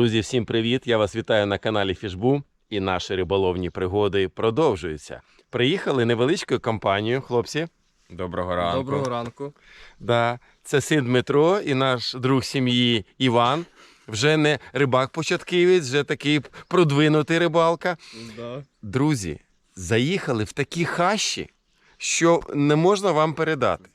Друзі, всім привіт! Я вас вітаю на каналі Фішбу. І наші риболовні пригоди продовжуються. Приїхали невеличкою компанією, хлопці. Доброго ранку. Доброго ранку. Да, це син Дмитро і наш друг сім'ї Іван. Вже не рибак-початківець, вже такий продвинутий рибалка. Да. Друзі, заїхали в такі хащі, що не можна вам передати.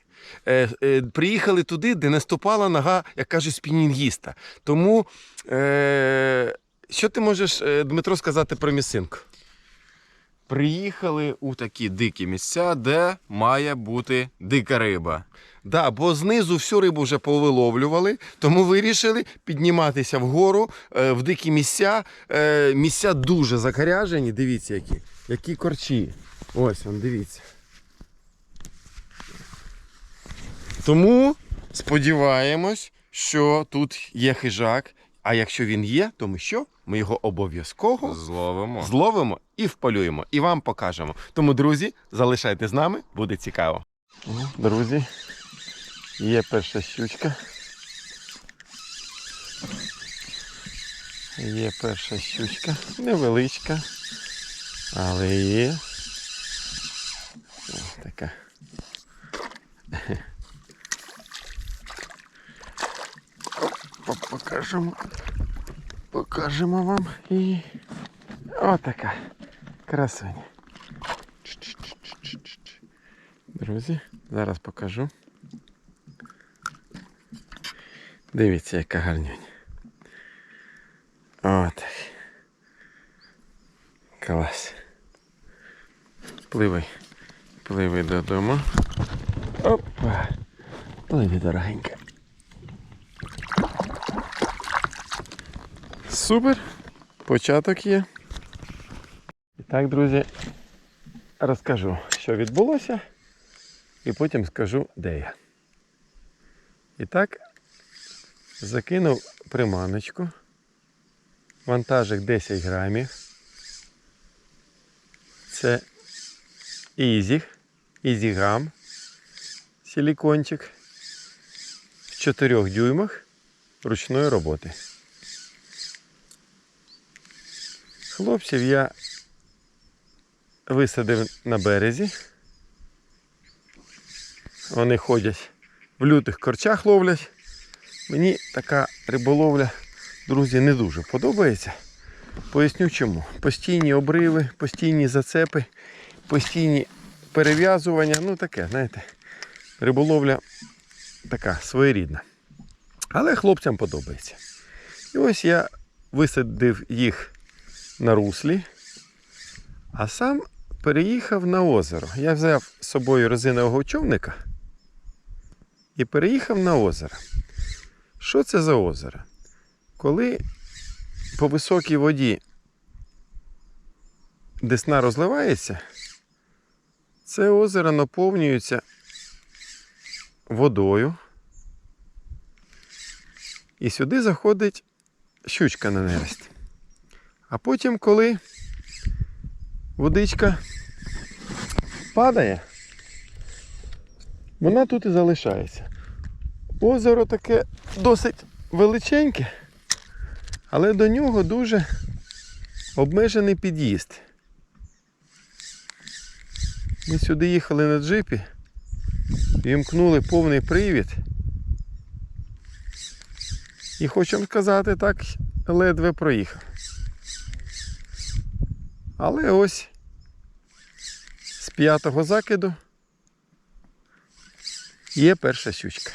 Е, е, приїхали туди, де не ступала нога, як кажуть, спінінгіста. Тому е, що ти можеш, е, Дмитро, сказати про місцинку? Приїхали у такі дикі місця, де має бути дика риба. Да, бо знизу всю рибу вже повиловлювали, тому вирішили підніматися вгору е, в дикі місця. Е, місця дуже закаряжені. Дивіться, які, які корчі. Ось он, дивіться. Тому сподіваємось, що тут є хижак. А якщо він є, то ми що? Ми його обов'язково Зловимо. зловимо і вполюємо, і вам покажемо. Тому, друзі, залишайте з нами, буде цікаво. Друзі, є перша щучка. Є перша щучка, невеличка, але є. Ось така. Покажемо. Покажемо вам і отака красуня. Друзі, зараз покажу. Дивіться, яка гарнюня. От. Клас. Пливай. Пливай додому. Опа. Пливи, дорогенька. Супер. Початок є. І так, друзі, розкажу, що відбулося, і потім скажу, де я. І так, закинув приманочку. Вантажик 10 грамів. Це ізіг, ізіграм, силікончик в 4 дюймах ручної роботи. Хлопців я висадив на березі. Вони ходять в лютих корчах ловлять. Мені така риболовля, друзі, не дуже подобається. Поясню чому. Постійні обриви, постійні зацепи, постійні перев'язування. Ну таке, знаєте, риболовля така своєрідна. Але хлопцям подобається. І ось я висадив їх на руслі, а сам переїхав на озеро. Я взяв з собою резинового човника і переїхав на озеро. Що це за озеро? Коли по високій воді десна розливається, це озеро наповнюється водою. І сюди заходить щучка на нерест. А потім, коли водичка падає, вона тут і залишається. Озеро таке досить величеньке, але до нього дуже обмежений під'їзд. Ми сюди їхали на джипі, вімкнули повний привід. І хочу вам сказати, так ледве проїхав. Але ось з п'ятого закиду є перша щучка.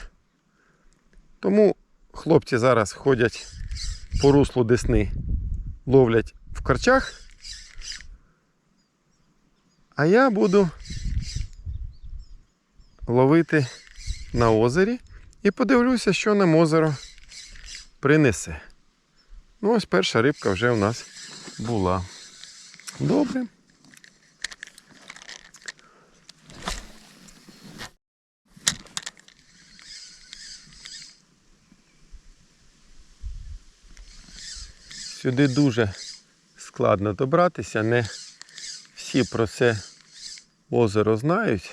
Тому хлопці зараз ходять по руслу Десни, ловлять в корчах. А я буду ловити на озері і подивлюся, що нам озеро принесе. Ну, ось перша рибка вже у нас була. Добре. Сюди дуже складно добратися, не всі про це озеро знають,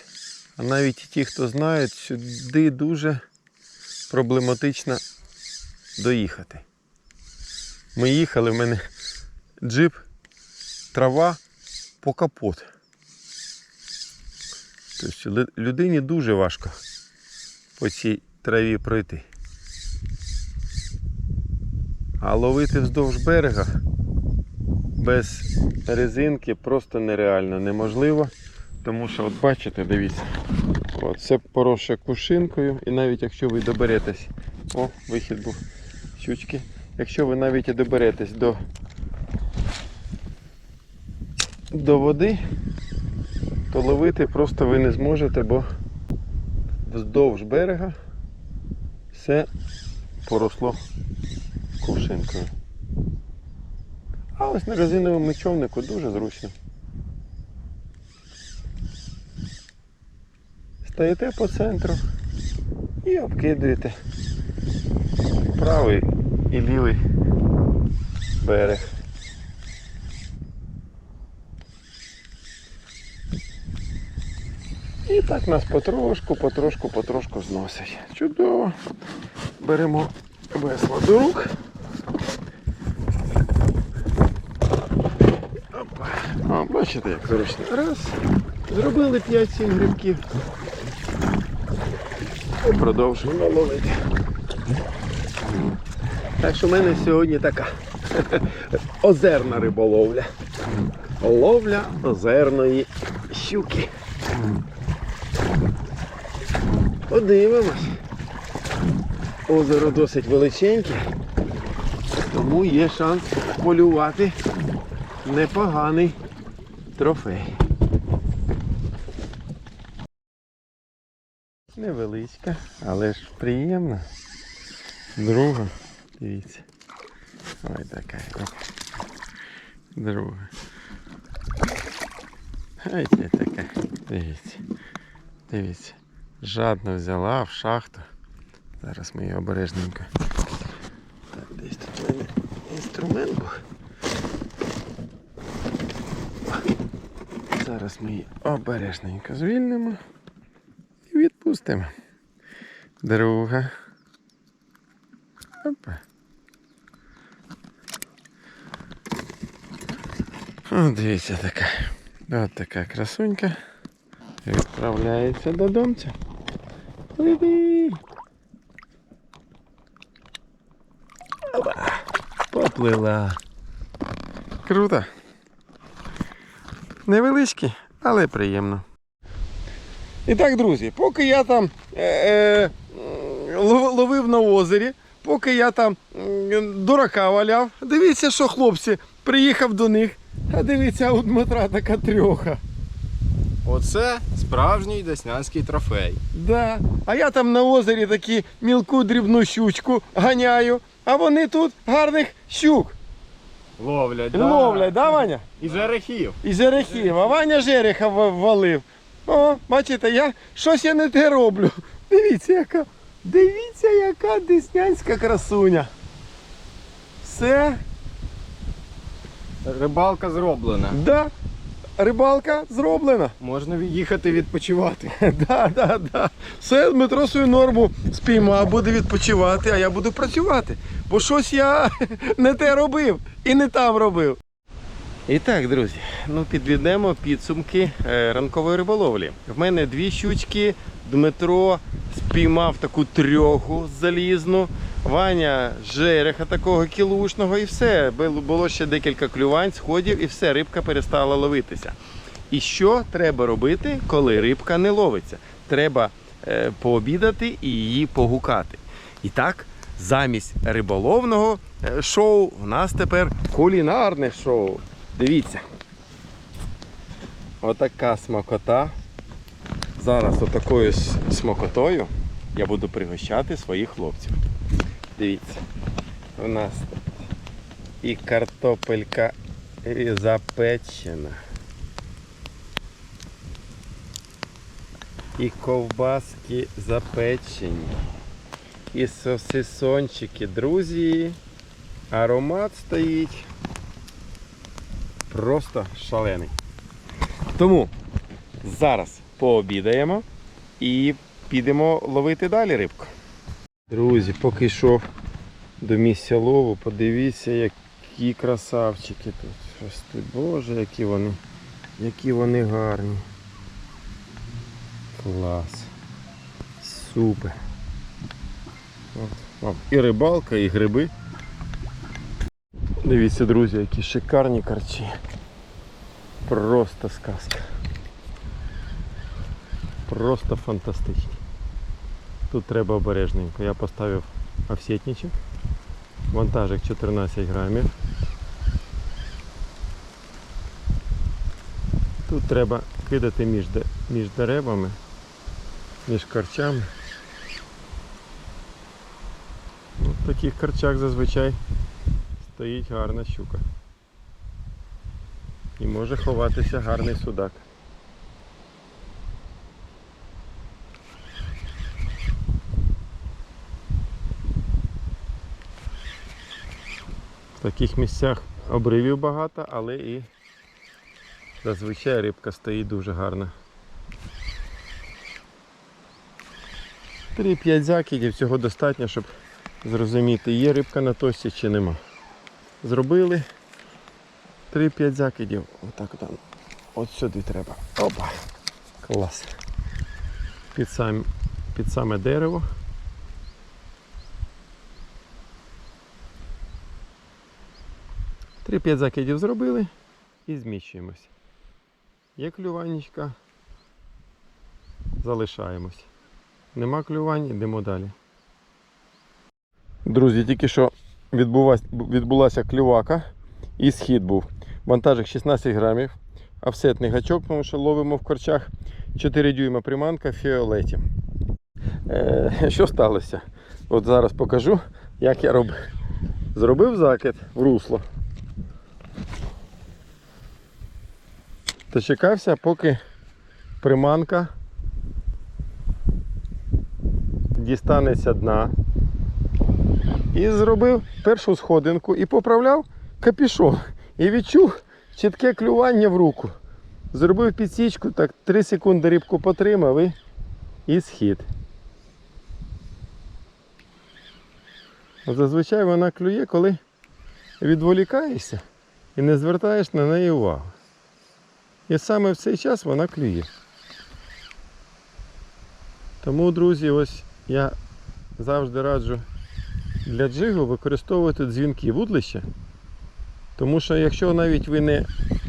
а навіть ті, хто знають, сюди дуже проблематично доїхати. Ми їхали, в мене джип, трава по капот. Тобто людині дуже важко по цій траві пройти. А ловити вздовж берега без резинки просто нереально неможливо. Тому що, от бачите, дивіться, от, це поросше кушинкою, і навіть якщо ви доберетесь, о, вихід був щучки. Якщо ви навіть і доберетесь до, до води, то ловити просто ви не зможете, бо вздовж берега все поросло кувшинкою. А ось на резиновому човнику дуже зручно. Стаєте по центру і обкидуєте правий і лівий берег. І так нас потрошку, потрошку, потрошку зносить. Чудово. Беремо весло до рук. Опа. О, бачите, як зручно. Раз. Зробили 5-7 грибків. І продовжуємо ловити. Так що в мене сьогодні така озерна риболовля. Ловля озерної щуки. Подивимось. Озеро досить величеньке, тому є шанс полювати непоганий трофей. Невеличка, але ж приємна. Друга. Дивіться. Ой, така. Друга. Ай, це така. Дивіться. Дивіться. Жадно взяла в шахту. Зараз ми її обережненько. Так, десь тут в мене інструмент був. Зараз ми її обережненько звільнимо і відпустимо. Друга. Опа. О, дивіться така. От така красунька. Відправляється додомця. Пливи. Опа. Поплила. Круто. Невеличкі, але приємно. І так, друзі, поки я там е, е, ловив на озері, поки я там дурака валяв, дивіться, що хлопці, приїхав до них, а дивіться, у Дмитра така трьоха. Оце справжній деснянський трофей. Да. А я там на озері такі мілку дрібну щучку ганяю, а вони тут гарних щук Ловлять, ловлять, да, Ваня? І жерехів. І жерехів, а Ваня жереха валив. О, бачите, я щось я не те роблю. Дивіться, яка. Дивіться, яка деснянська красуня. Все, Рибалка зроблена. да, рибалка зроблена. Можна їхати відпочивати. Да, да, да. Все, Дмитро свою норму спіймав, буде відпочивати, а я буду працювати. Бо щось я не те робив і не там робив. І так, друзі, ну підведемо підсумки е, ранкової риболовлі. В мене дві щучки, Дмитро спіймав таку трьоху залізну, Ваня жереха такого кілушного і все. Було- ще декілька клювань, сходів і все, рибка перестала ловитися. І що треба робити, коли рибка не ловиться? Треба е, пообідати і її погукати. І так, замість риболовного е, шоу у нас тепер кулінарне шоу. Дивіться. Отака смакота. Зараз отакою смакотою я буду пригощати своїх хлопців. Дивіться. У нас і картопелька і запечена. І ковбаски запечені. І сосисончики, друзі. Аромат стоїть просто шалений. Тому зараз пообідаємо і підемо ловити далі рибку. Друзі, поки йшов до місця лову, подивіться, такі красавчики тут. Ростуть. Боже, які вони. Які вони гарні. Клас. Супер. От, і рибалка, і гриби. Дивіться, друзі, які шикарні карчі. Просто сказка. Просто фантастичні. Тут треба обережненько. Я поставив офсетничок. Вантажик 14 грамів. Тут треба кидати між, між деревами, між карчами. Ну, в таких карчах зазвичай стоїть гарна щука. І може ховатися гарний судак. Таких місцях обривів багато, але і зазвичай рибка стоїть дуже гарна. 3-5 закидів цього достатньо, щоб зрозуміти, є рибка на тості чи нема. Зробили 3-5 закидів. Отак там. От сюди треба. Опа. Клас. Під, сам, під саме дерево. Три-п'ять закидів зробили і зміщуємось. Є клюванечка, залишаємось. Нема клювань, йдемо далі. Друзі, тільки що відбулася клювака і схід був. Вантажик 16 грамів, офсетний гачок, тому що ловимо в корчах 4 дюйма приманка в фіолеті. Е, що сталося? От зараз покажу, як я робив. Зробив закид в русло. Дочекався, поки приманка дістанеться дна. І зробив першу сходинку і поправляв капішон. І відчув чітке клювання в руку. Зробив підсічку, так 3 секунди рибку потримав і, і схід. Зазвичай вона клює, коли відволікаєшся і не звертаєш на неї увагу. І саме в цей час вона клює. Тому, друзі, ось я завжди раджу для джигу використовувати дзвінки вудлища. Тому що якщо навіть ви не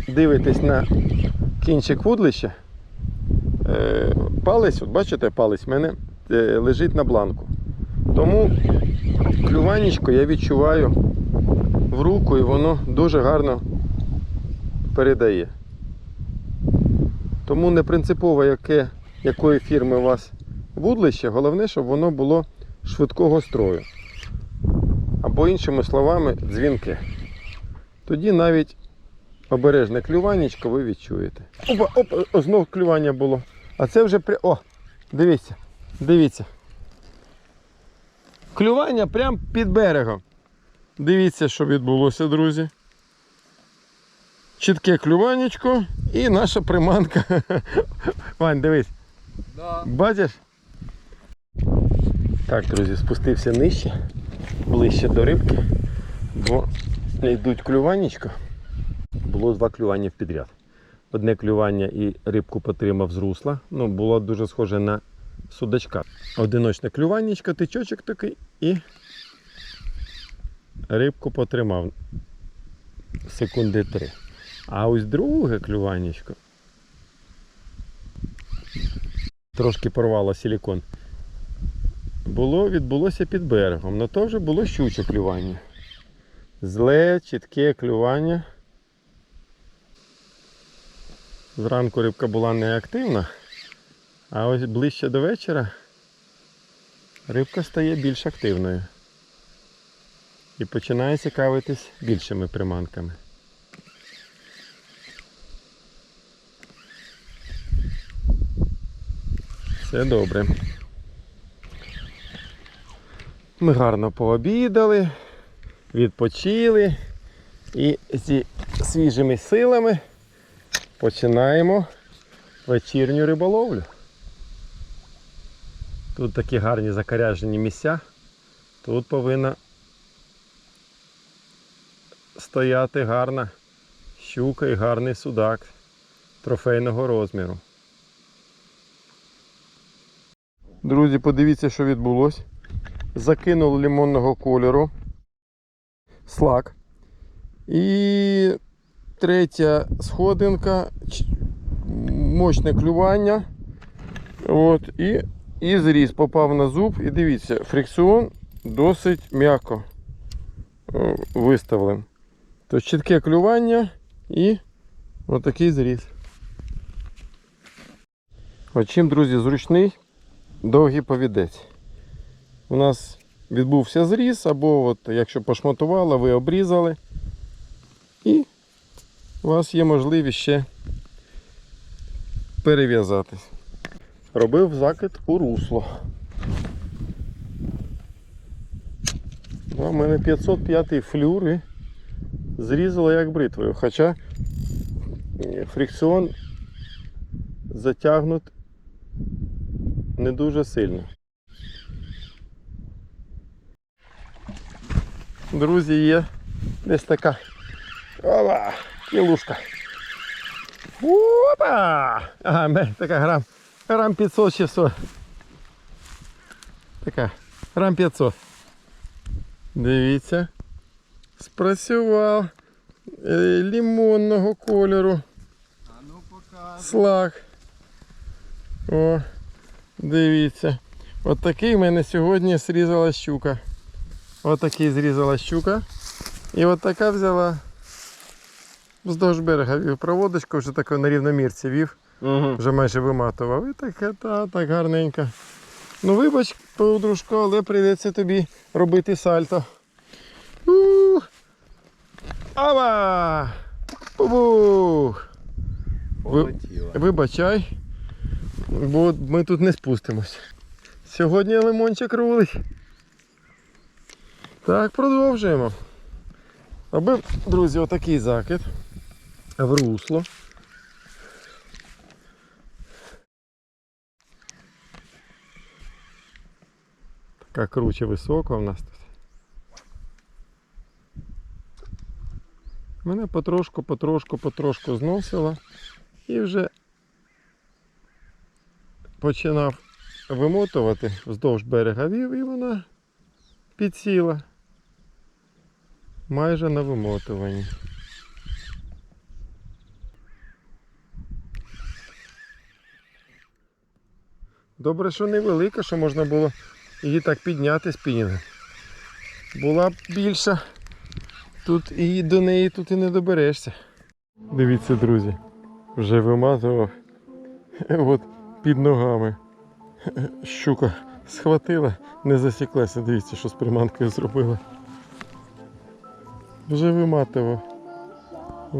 дивитесь на кінчик вудлища, е, палець, от бачите, палець в мене е, лежить на бланку. Тому клюванечко я відчуваю в руку і воно дуже гарно передає. Тому не принципово, яке, якої фірми у вас вудлище, головне, щоб воно було швидкого строю. Або іншими словами, дзвінки. Тоді навіть обережне клюванечко ви відчуєте. Опа, опа, знов клювання було. А це вже при. О! Дивіться, дивіться. Клювання прямо під берегом. Дивіться, що відбулося, друзі. Чітке клюванечко і наша приманка. Вань, дивись. Да. Бачиш? Так, друзі, спустився нижче, ближче до рибки, бо йдуть клюванечко. Було два клювання в підряд. Одне клювання і рибку потримав з русла. Ну, було дуже схоже на судачка. Одиночне клюванечко, тичочок такий і рибку потримав секунди три. А ось друге клюванечко. Трошки порвало силікон. Було, відбулося під берегом, але то вже було щуче клювання. Зле, чітке клювання. Зранку рибка була неактивна, а ось ближче до вечора рибка стає більш активною. І починає цікавитись більшими приманками. Все добре. Ми гарно пообідали, відпочили і зі свіжими силами починаємо вечірню риболовлю. Тут такі гарні закаряжені місця. Тут повинна стояти гарна щука і гарний судак трофейного розміру. Друзі, подивіться, що відбулося. Закинув лимонного кольору слак. І третя сходинка, мощне клювання. От, і, і зріз попав на зуб. І дивіться, фрикціон досить м'яко е, виставлений. Тобто чітке клювання і отакий зріз. От чим, друзі, зручний довгий повідець. У нас відбувся зріз, або от, якщо пошматувало, ви обрізали. І у вас є можливість ще перев'язатись. Робив закид у русло. У мене 505 флюр і зрізало як бритвою. Хоча фрикціон затягнут не дуже сильно. Друзі, є десь така Опа! Кілушка. Опа! Ага, така грам. Грам 500 600. Така. Грам 500. Дивіться. Спрацював. Е, Лімонного кольору. А ну показуй. Слаг. О, дивіться. От такий в мене сьогодні зрізала щука. От такий зрізала щука. І от така взяла вздовж берега вів проводочку, вже таку на рівномірці вів, Угу. вже майже виматував. І таке, та, так гарненько. Ну вибач, подружко, але прийдеться тобі робити сальто. У! Ава! Ви- Вибачай, бо ми тут не спустимось. Сьогодні лимончик рулить. Так, продовжуємо. Аби, друзі, отакий закид в русло. Така круче висока в нас тут. Мене потрошку, потрошку, потрошку зносило і вже починав вимотувати вздовж берега вів і вона підсіла майже на вимотуванні. Добре, що невелика, що можна було її так підняти з піни. Була б більша, тут і до неї тут і не доберешся. Дивіться, друзі, вже вимазував от під ногами. Щука схватила, не засіклася. Дивіться, що з приманкою зробила. Вже виматував. О,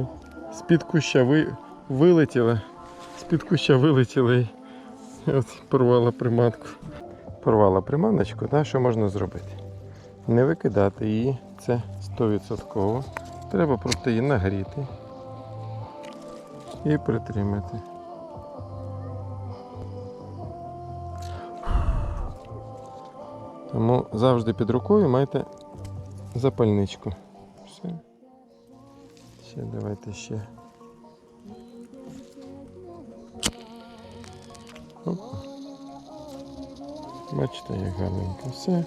З-під куща ви... вилетіла. З-під куща вилетіла і от порвала приманку. Порвала приманочку, да, що можна зробити? Не викидати її, це 100%. Треба просто її нагріти і притримати. Тому завжди під рукою майте запальничку. Все. Ще давайте ще. Опа. Бачите, як гарненько. Все.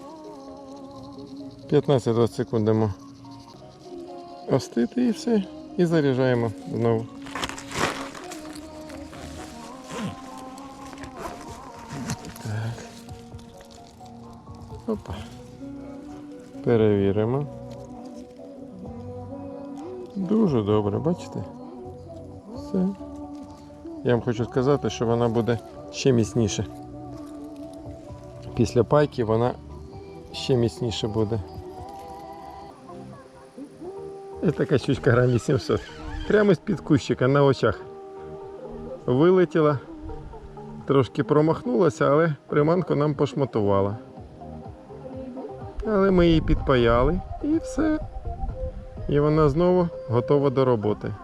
15-20 секунд дамо остити і все. І заряджаємо знову. Опа. Перевіримо. Дуже добре, бачите? Все. Я вам хочу сказати, що вона буде ще міцніше. Після пайки вона ще міцніше буде. І така щучка грам 800. Прямо з-під кущика на очах. Вилетіла, трошки промахнулася, але приманку нам пошматувала. Але ми її підпаяли і все. І вона знову готова до роботи.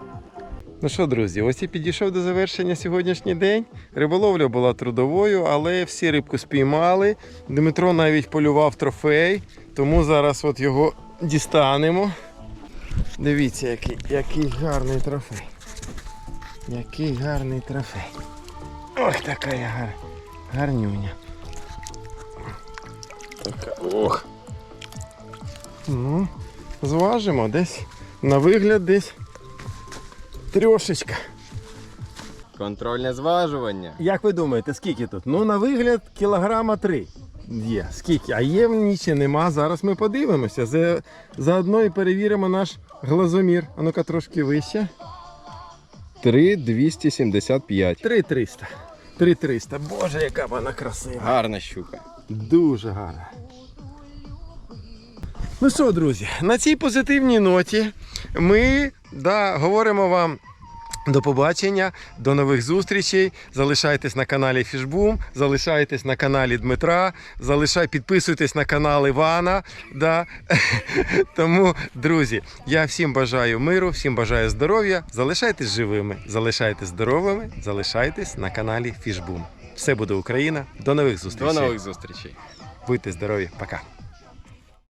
Ну що, друзі, ось і підійшов до завершення сьогоднішній день. Риболовля була трудовою, але всі рибку спіймали. Дмитро навіть полював трофей, тому зараз от його дістанемо. Дивіться, який, який гарний трофей. Який гарний трофей. Ох, така гар... гарнюня. Така, ох. Ну, зважимо десь. На вигляд десь трьошечка. Контрольне зважування. Як ви думаєте, скільки тут? Ну, на вигляд, кілограма три є. Скільки? А є в ній чи нема. Зараз ми подивимося. За, заодно і перевіримо наш глазомір. А ну-ка трошки вище. 3,275. 3300. 3300. Боже, яка вона красива. Гарна щука. Дуже гарно. Ну що, друзі, на цій позитивній ноті ми да, говоримо вам. До побачення, до нових зустрічей. Залишайтесь на каналі Фішбум, залишайтесь на каналі Дмитра, залишай, підписуйтесь на канал Івана. Да. Тому, друзі, я всім бажаю миру, всім бажаю здоров'я. Залишайтесь живими, залишайтесь здоровими, залишайтесь на каналі Фішбум. Все буде Україна. До нових До нових зустрічей. Будьте здорові, пока.